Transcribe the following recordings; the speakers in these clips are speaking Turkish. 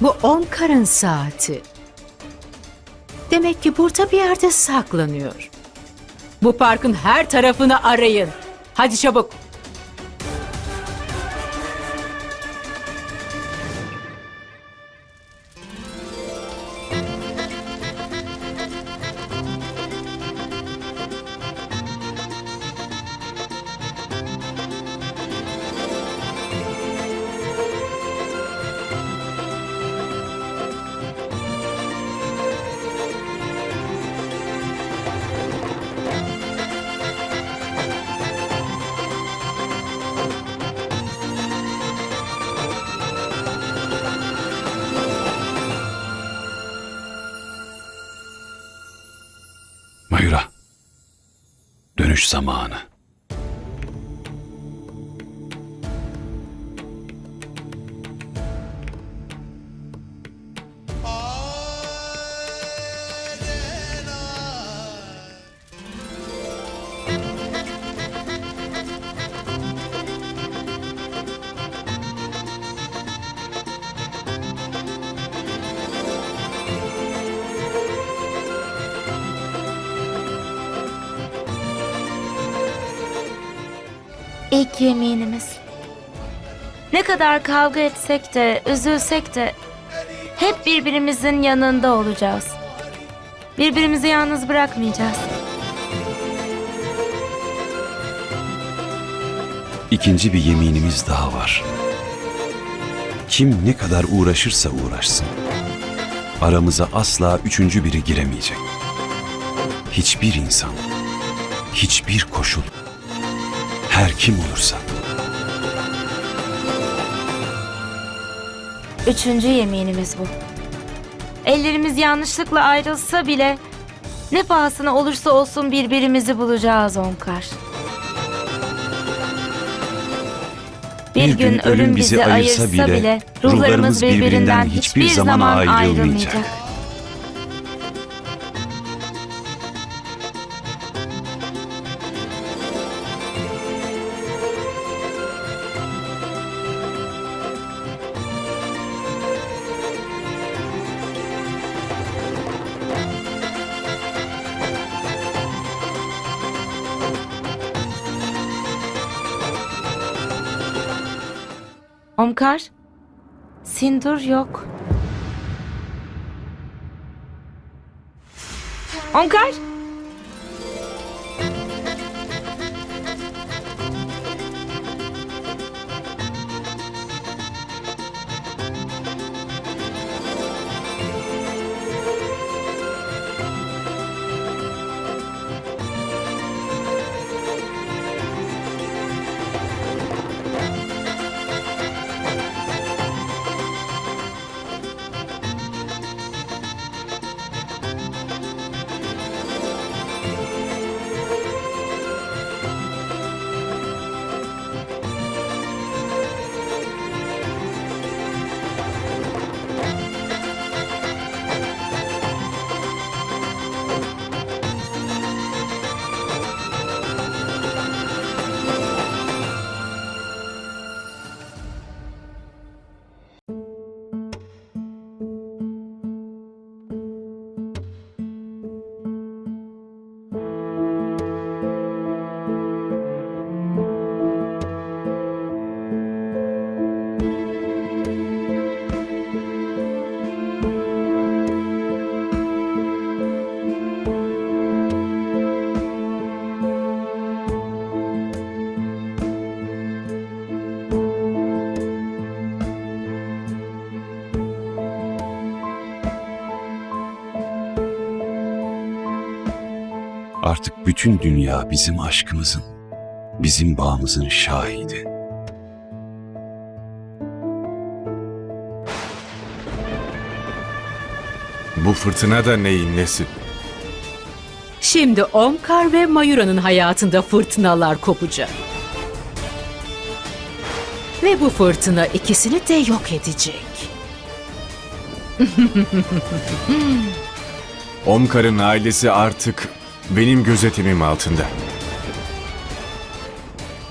Bu Omkar'ın saati. Demek ki burada bir yerde saklanıyor. Bu parkın her tarafını arayın. Hadi çabuk. Dönüş zamanı. İlk yeminimiz. Ne kadar kavga etsek de, üzülsek de hep birbirimizin yanında olacağız. Birbirimizi yalnız bırakmayacağız. İkinci bir yeminimiz daha var. Kim ne kadar uğraşırsa uğraşsın. Aramıza asla üçüncü biri giremeyecek. Hiçbir insan, hiçbir koşul, her kim olursa. Üçüncü yeminimiz bu. Ellerimiz yanlışlıkla ayrılsa bile ne pahasına olursa olsun birbirimizi bulacağız Omkar. Bir, gün, ölüm bizi ayırsa bile, ruhlarımız birbirinden hiçbir zaman ayrılmayacak. Omkar, sindur yok. Omkar! Artık bütün dünya bizim aşkımızın, bizim bağımızın şahidi. Bu fırtına da neyin nesi? Şimdi Omkar ve Mayura'nın hayatında fırtınalar kopacak. Ve bu fırtına ikisini de yok edecek. Omkar'ın ailesi artık benim gözetimim altında.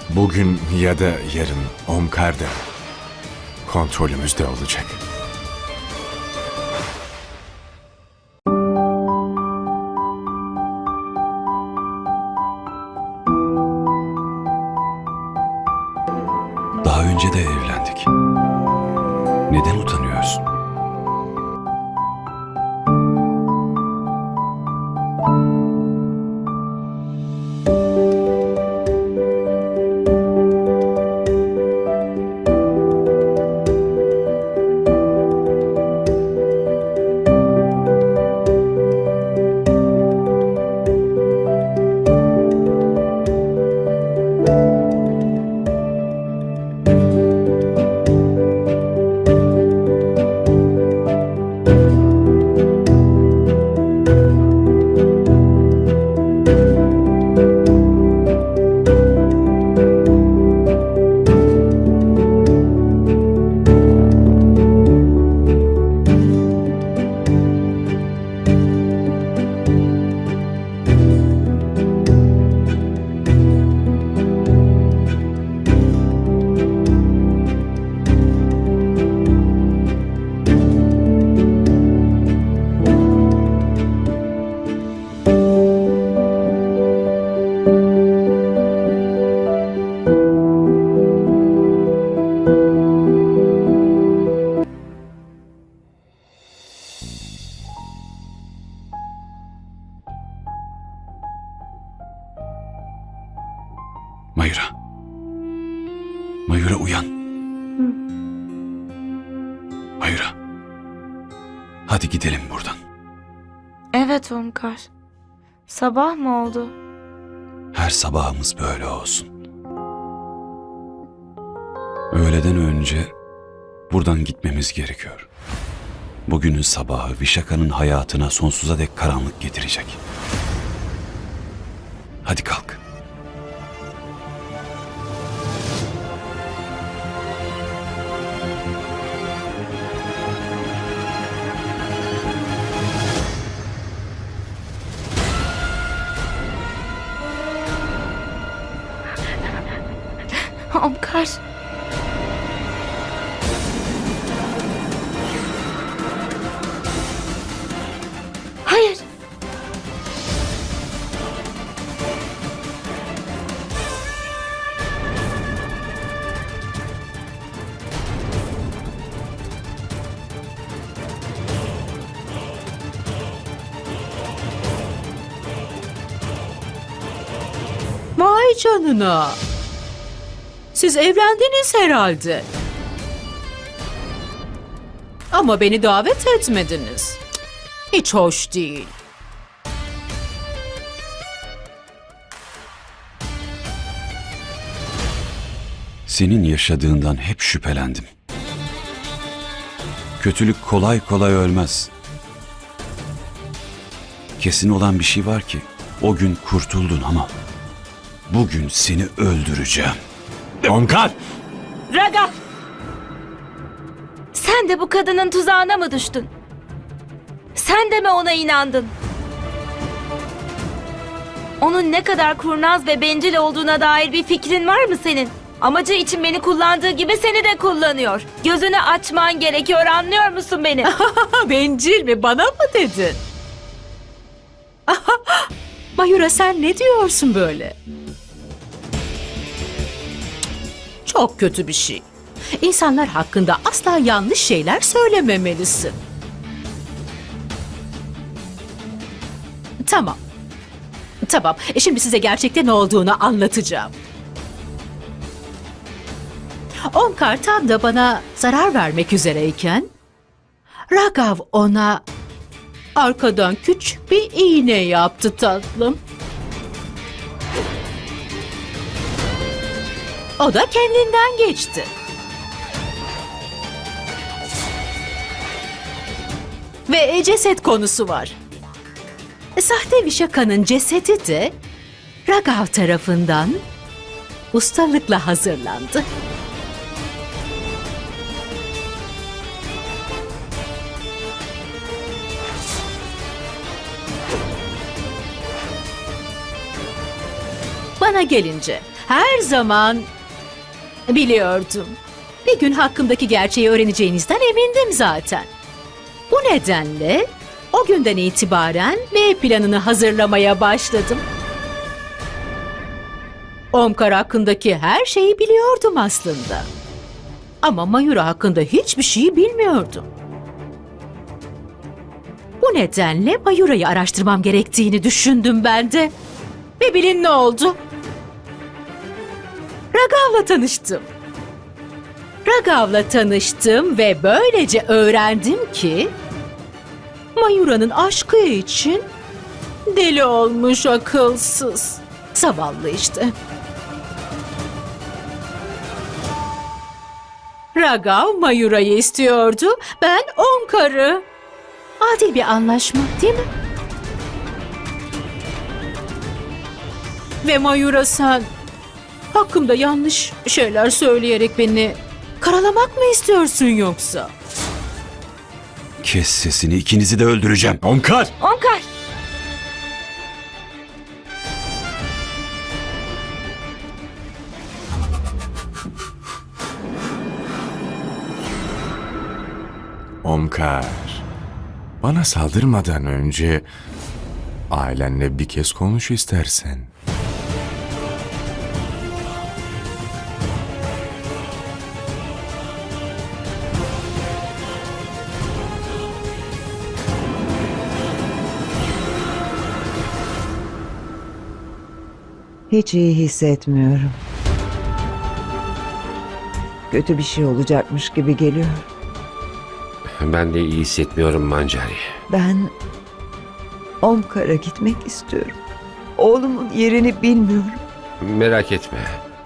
Bugün ya da yarın Omkar da kontrolümüzde olacak. Evet Omkar. Sabah mı oldu? Her sabahımız böyle olsun. Öğleden önce buradan gitmemiz gerekiyor. Bugünün sabahı Vişaka'nın hayatına sonsuza dek karanlık getirecek. Hadi kalk. Omkar. Hayır. Vay canına. Siz evlendiniz herhalde. Ama beni davet etmediniz. Hiç hoş değil. Senin yaşadığından hep şüphelendim. Kötülük kolay kolay ölmez. Kesin olan bir şey var ki o gün kurtuldun ama bugün seni öldüreceğim. Omkar! Raga! Sen de bu kadının tuzağına mı düştün? Sen de mi ona inandın? Onun ne kadar kurnaz ve bencil olduğuna dair bir fikrin var mı senin? Amacı için beni kullandığı gibi seni de kullanıyor. Gözünü açman gerekiyor anlıyor musun beni? Bencil mi? Bana mı dedin? Mayura sen ne diyorsun böyle? Çok kötü bir şey. İnsanlar hakkında asla yanlış şeyler söylememelisin. Tamam. Tamam. E şimdi size gerçekte ne olduğunu anlatacağım. Onkar tam da bana zarar vermek üzereyken Ragav ona arkadan küçük bir iğne yaptı tatlım. O da kendinden geçti. Ve ceset konusu var. Sahte Vişaka'nın cesedi de Ragav tarafından ustalıkla hazırlandı. Bana gelince her zaman biliyordum. Bir gün hakkımdaki gerçeği öğreneceğinizden emindim zaten. Bu nedenle o günden itibaren B planını hazırlamaya başladım. Omkar hakkındaki her şeyi biliyordum aslında. Ama Mayura hakkında hiçbir şey bilmiyordum. Bu nedenle Mayura'yı araştırmam gerektiğini düşündüm ben de. Ve bilin ne oldu? Ragav'la tanıştım. Ragav'la tanıştım ve böylece öğrendim ki Mayura'nın aşkı için deli olmuş akılsız. Zavallı işte. Ragav Mayura'yı istiyordu. Ben on karı. Adil bir anlaşma değil mi? Ve Mayura sen hakkımda yanlış şeyler söyleyerek beni karalamak mı istiyorsun yoksa? Kes sesini ikinizi de öldüreceğim. Omkar! Omkar! Omkar. Bana saldırmadan önce ailenle bir kez konuş istersen. Hiç iyi hissetmiyorum. Kötü bir şey olacakmış gibi geliyor. Ben de iyi hissetmiyorum Mancari. Ben Omkar'a gitmek istiyorum. Oğlumun yerini bilmiyorum. Merak etme.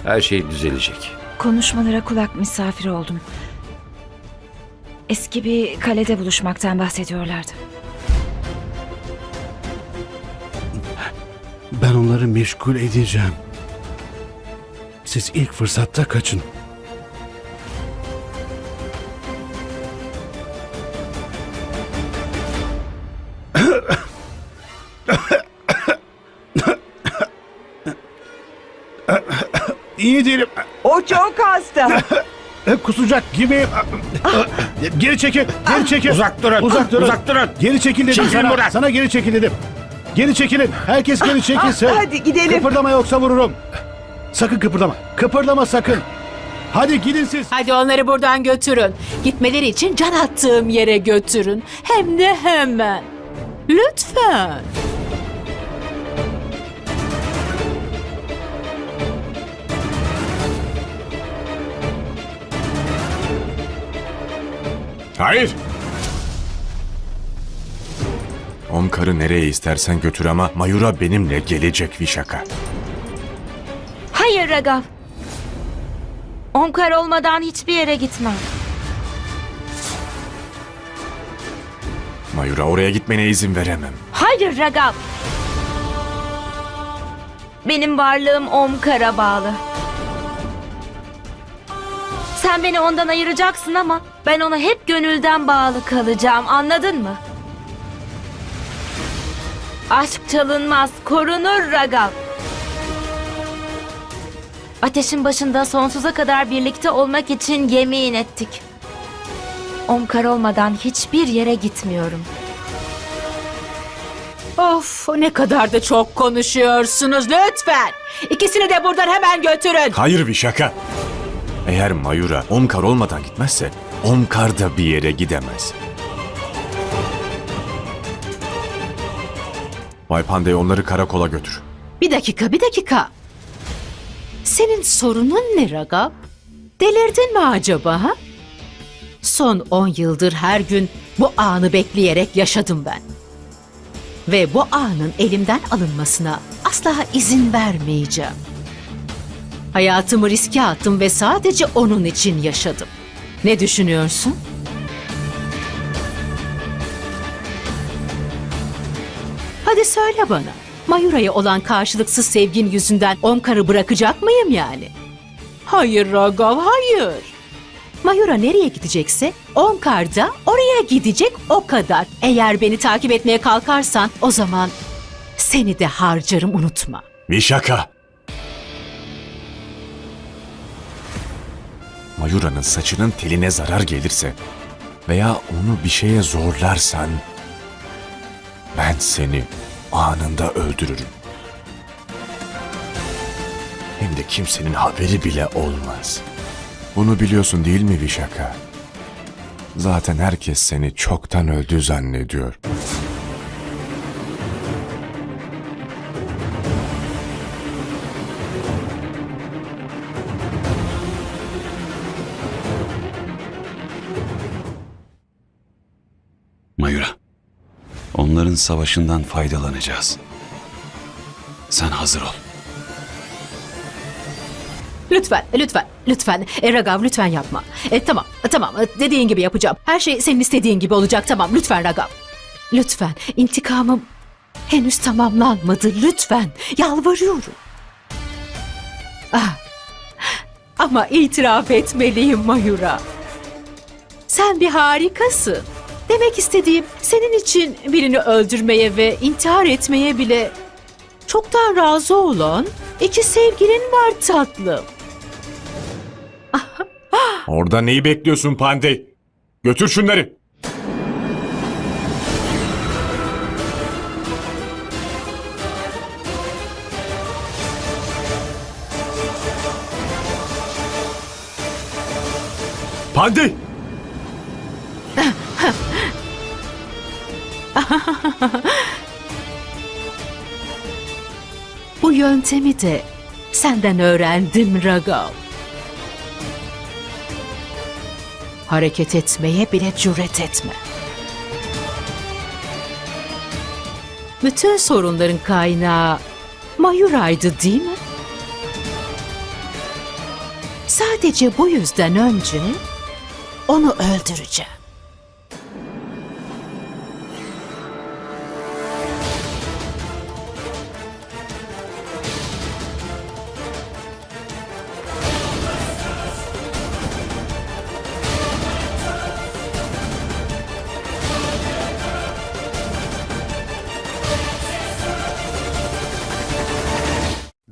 Her şey düzelecek. Konuşmalara kulak misafir oldum. Eski bir kalede buluşmaktan bahsediyorlardı. Ben onları meşgul edeceğim. Siz ilk fırsatta kaçın. İyi değilim. O çok hasta. Kusacak gibi. Geri çekil. Geri çekil. Uzak durun. Uzak durun. Uzak durun. Geri çekil dedim Çekilin sana. buradan. Sana geri çekil dedim. Geri çekilin. Herkes geri çekilsin. Hadi gidelim. Kıpırdama yoksa vururum. Sakın kıpırdama. Kıpırdama sakın. Hadi gidin siz. Hadi onları buradan götürün. Gitmeleri için can attığım yere götürün. Hem de hemen. Lütfen. Hayır! Omkar'ı nereye istersen götür ama Mayura benimle gelecek Vişaka. Hayır Ragav. Omkar olmadan hiçbir yere gitmem. Mayura oraya gitmene izin veremem. Hayır Ragav. Benim varlığım Omkar'a bağlı. Sen beni ondan ayıracaksın ama ben ona hep gönülden bağlı kalacağım. Anladın mı? Aşk çalınmaz, korunur Ragav. Ateşin başında sonsuza kadar birlikte olmak için yemin ettik. Omkar olmadan hiçbir yere gitmiyorum. Of ne kadar da çok konuşuyorsunuz lütfen. İkisini de buradan hemen götürün. Hayır Vişaka! Eğer Mayura Omkar olmadan gitmezse Omkar da bir yere gidemez. Bay Pandey onları karakola götür. Bir dakika bir dakika. Senin sorunun ne Ragav? Delirdin mi acaba? Son on yıldır her gün bu anı bekleyerek yaşadım ben. Ve bu anın elimden alınmasına asla izin vermeyeceğim. Hayatımı riske attım ve sadece onun için yaşadım. Ne düşünüyorsun? Söyle bana. Mayura'ya olan karşılıksız sevgin yüzünden Omkar'ı bırakacak mıyım yani? Hayır Ragav, hayır. Mayura nereye gidecekse Omkar da oraya gidecek o kadar. Eğer beni takip etmeye kalkarsan o zaman seni de harcarım unutma. Vişaka! Mayura'nın saçının teline zarar gelirse veya onu bir şeye zorlarsan ben seni anında öldürürüm. Hem de kimsenin haberi bile olmaz. Bunu biliyorsun değil mi Vişaka? Zaten herkes seni çoktan öldü zannediyor. Onların savaşından faydalanacağız. Sen hazır ol. Lütfen, lütfen, lütfen. E, Ragav lütfen yapma. E, tamam, tamam. E, Dediğin gibi yapacağım. Her şey senin istediğin gibi olacak. Tamam, lütfen Ragav. Lütfen. İntikamım henüz tamamlanmadı. Lütfen. Yalvarıyorum. Ah. Ama itiraf etmeliyim Mayura. Sen bir harikasın. Demek istediğim senin için birini öldürmeye ve intihar etmeye bile çoktan razı olan iki sevgilin var tatlım. Orada neyi bekliyorsun Pandey? Götür şunları. Pandey! Bu yöntemi de senden öğrendim Ragav. Hareket etmeye bile cüret etme. Bütün sorunların kaynağı Mayura'ydı değil mi? Sadece bu yüzden önce onu öldüreceğim.